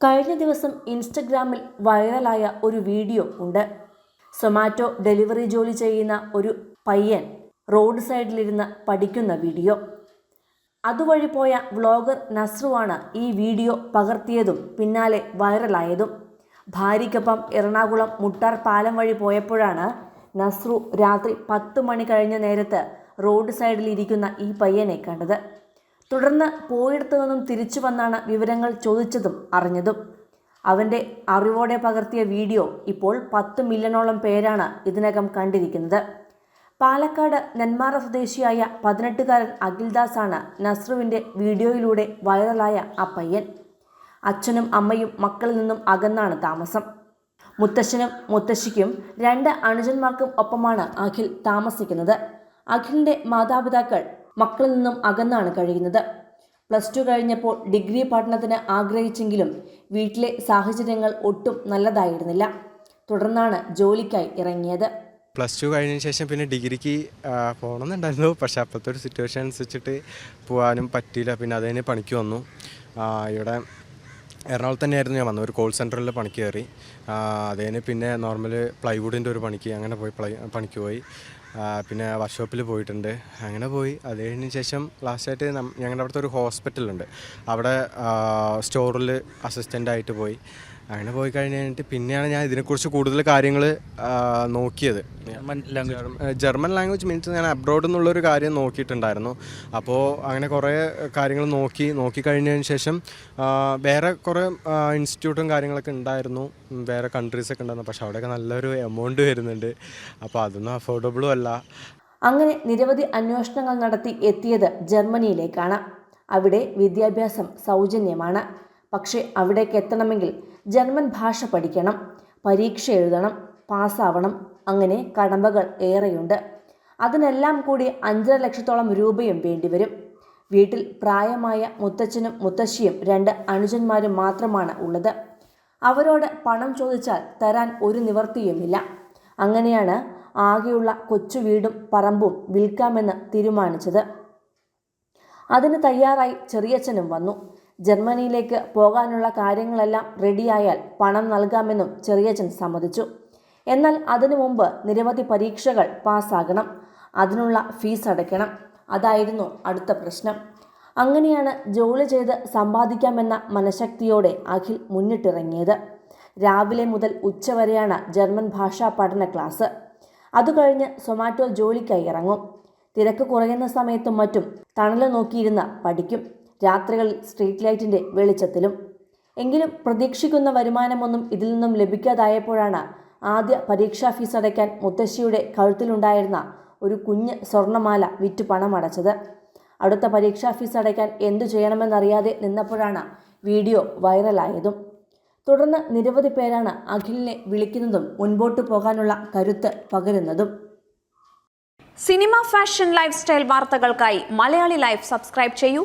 കഴിഞ്ഞ ദിവസം ഇൻസ്റ്റഗ്രാമിൽ വൈറലായ ഒരു വീഡിയോ ഉണ്ട്. സൊമാറ്റോ ഡെലിവറി ജോലി ചെയ്യുന്ന ഒരു പയ്യൻ റോഡ് സൈഡിലിരുന്ന് പഠിക്കുന്ന വീഡിയോ. അതുവഴി പോയ വ്ളോഗർ നസ്രുവാണ് ഈ വീഡിയോ പകർത്തിയതും പിന്നാലെ വൈറലായതും. ഭാര്യയ്ക്കൊപ്പം എറണാകുളം മുട്ടാർ പാലം വഴി പോയപ്പോഴാണ് നസ്രു രാത്രി പത്ത് മണി കഴിഞ്ഞ നേരത്ത് റോഡ് സൈഡിൽ ഇരിക്കുന്ന ഈ പയ്യനെ കണ്ടത്. തുടർന്ന് പോയിടത്തു നിന്നും തിരിച്ചു വന്നാണ് വിവരങ്ങൾ ചോദിച്ചതും അറിഞ്ഞതും. അവന്റെ അറിവോടെ പകർത്തിയ വീഡിയോ ഇപ്പോൾ പത്ത് മില്യണോളം പേരാണ് ഇതിനകം കണ്ടിരിക്കുന്നത്. പാലക്കാട് നെന്മാറ സ്വദേശിയായ പതിനെട്ടുകാരൻ അഖിൽദാസാണ് നസ്രുവിന്റെ വീഡിയോയിലൂടെ വൈറലായ ആ പയ്യൻ. അച്ഛനും അമ്മയും മക്കളിൽ നിന്നും അകന്നാണ് താമസം. മുത്തശ്ശനും മുത്തശ്ശിക്കും രണ്ട് അനുജന്മാർക്കും ഒപ്പമാണ് അഖിൽ താമസിക്കുന്നത്. അഖിലിന്റെ മാതാപിതാക്കൾ മക്കളിൽ നിന്നും അകന്നാണ് കഴിയുന്നത്. പ്ലസ് ടു കഴിഞ്ഞപ്പോൾ ഡിഗ്രി പഠനത്തിന് ആഗ്രഹിച്ചെങ്കിലും വീട്ടിലെ സാഹചര്യങ്ങൾ ഒട്ടും നല്ലതായിരുന്നില്ല. തുടർന്നാണ് ജോലിക്കായി ഇറങ്ങിയത്. പ്ലസ് ടു കഴിഞ്ഞതിന് ശേഷം പിന്നെ ഡിഗ്രിക്ക് പോകണമെന്നുണ്ടായിരുന്നു. പക്ഷേ അപ്പോഴത്തെ ഒരു സിറ്റുവേഷൻ അനുസരിച്ചിട്ട് പോകാനും പറ്റിയില്ല. പിന്നെ അത് തന്നെ പണിക്ക് വന്നു. ഇവിടെ എറണാകുളത്ത് തന്നെയായിരുന്നു ഞാൻ വന്നത്. ഒരു കോൾ സെന്ററിൽ പണിക്ക് കയറി. അത് പിന്നെ നോർമൽ പ്ലൈവുഡിന്റെ ഒരു പണിക്ക് അങ്ങനെ പോയി പണിക്ക് പോയി. പിന്നെ വർക്ക്ഷോപ്പിൽ പോയിട്ടുണ്ട്. അങ്ങനെ പോയി. അത് കഴിഞ്ഞ ശേഷം ലാസ്റ്റായിട്ട് ഞങ്ങളുടെ അവിടുത്തെ ഒരു ഹോസ്പിറ്റലുണ്ട് അവിടെ സ്റ്റോറിൽ അസിസ്റ്റന്റായിട്ട് പോയി. അങ്ങനെ പോയി കഴിഞ്ഞ് കഴിഞ്ഞിട്ട് പിന്നെയാണ് ഞാൻ ഇതിനെക്കുറിച്ച് കൂടുതൽ കാര്യങ്ങൾ നോക്കിയത്. ജർമ്മൻ ലാംഗ്വേജ് ജർമ്മ- ജർമ്മൻ ലാംഗ്വേജ് മീൻസ് ഞാൻ അബ്രോഡ് എന്നുള്ളൊരു കാര്യം നോക്കിയിട്ടുണ്ടായിരുന്നു. അപ്പോൾ അങ്ങനെ കുറേ കാര്യങ്ങൾ നോക്കി നോക്കി കഴിഞ്ഞതിന് ശേഷം വേറെ കുറേ ഇൻസ്റ്റിറ്റ്യൂട്ടും കാര്യങ്ങളൊക്കെ ഉണ്ടായിരുന്നു. വേറെ കൺട്രീസൊക്കെ ഉണ്ടായിരുന്നു. പക്ഷെ അവിടെയൊക്കെ നല്ലൊരു എമൗണ്ട് വരുന്നുണ്ട്. അപ്പോൾ അതൊന്നും അഫോർഡബിളും അല്ല. അങ്ങനെ നിരവധി അന്വേഷണങ്ങൾ നടത്തി എത്തിയത് ജർമ്മനിയിലേക്കാണ്. അവിടെ വിദ്യാഭ്യാസം സൗജന്യമാണ്. പക്ഷേ അവിടേക്ക് എത്തണമെങ്കിൽ ജർമ്മൻ ഭാഷ പഠിക്കണം പരീക്ഷ എഴുതണം പാസ്സാവണം. അങ്ങനെ കടമ്പകൾ ഏറെയുണ്ട്. അതിനെല്ലാം കൂടി അഞ്ചര ലക്ഷത്തോളം രൂപയും വേണ്ടിവരും വീട്ടിൽ പ്രായമായ മുത്തച്ഛനും മുത്തശ്ശിയും രണ്ട് അനുജന്മാരും മാത്രമാണ് ഉള്ളത്. അവരോട് പണം ചോദിച്ചാൽ തരാൻ ഒരു നിവർത്തിയുമില്ല. അങ്ങനെയാണ് ആകെയുള്ള കൊച്ചു വീടും പറമ്പും വിൽക്കാമെന്ന് തീരുമാനിച്ചത്. അതിന് തയ്യാറായി ചെറിയച്ഛനും വന്നു. ജർമ്മനിയിലേക്ക് പോകാനുള്ള കാര്യങ്ങളെല്ലാം റെഡിയായാൽ പണം നൽകാമെന്നും ചെറിയച്ചൻ സമ്മതിച്ചു. എന്നാൽ അതിനു മുമ്പ് നിരവധി പരീക്ഷകൾ പാസ്സാകണം. അതിനുള്ള ഫീസ് അടയ്ക്കണം. അതായിരുന്നു അടുത്ത പ്രശ്നം. അങ്ങനെയാണ് ജോലി ചെയ്ത് സമ്പാദിക്കാമെന്ന മനഃശക്തിയോടെ അഖിൽ മുന്നിട്ടിറങ്ങിയത്. രാവിലെ മുതൽ ഉച്ചവരെയാണ് ജർമ്മൻ ഭാഷാ പഠന ക്ലാസ്. അതുകഴിഞ്ഞ് സൊമാറ്റോ ജോലിക്കായി ഇറങ്ങും. തിരക്ക് കുറയുന്ന സമയത്തും മറ്റും തണൽ നോക്കിയിരുന്ന് പഠിക്കും. രാത്രികളിൽ സ്ട്രീറ്റ് ലൈറ്റിന്റെ വെളിച്ചത്തിലും. എങ്കിലും പ്രതീക്ഷിക്കുന്ന വരുമാനമൊന്നും ഇതിൽ നിന്നും ലഭിക്കാതായപ്പോഴാണ് ആദ്യ പരീക്ഷാ ഫീസ് അടയ്ക്കാൻ മുത്തശ്ശിയുടെ കഴുത്തിലുണ്ടായിരുന്ന ഒരു കുഞ്ഞ് സ്വർണമാല പണം പണമടച്ചത് അടുത്ത പരീക്ഷാ ഫീസ് അടയ്ക്കാൻ എന്തു ചെയ്യണമെന്നറിയാതെ നിന്നപ്പോഴാണ് വീഡിയോ വൈറലായതും. തുടർന്ന് നിരവധി പേരാണ് അഖിലിനെ വിളിക്കുന്നതും മുൻപോട്ട് പോകാനുള്ള കരുത്ത് പകരുന്നതും. സിനിമ ഫാഷൻ ലൈഫ് സ്റ്റൈൽ വാർത്തകൾക്കായി മലയാളി ലൈഫ് സബ്സ്ക്രൈബ് ചെയ്യൂ.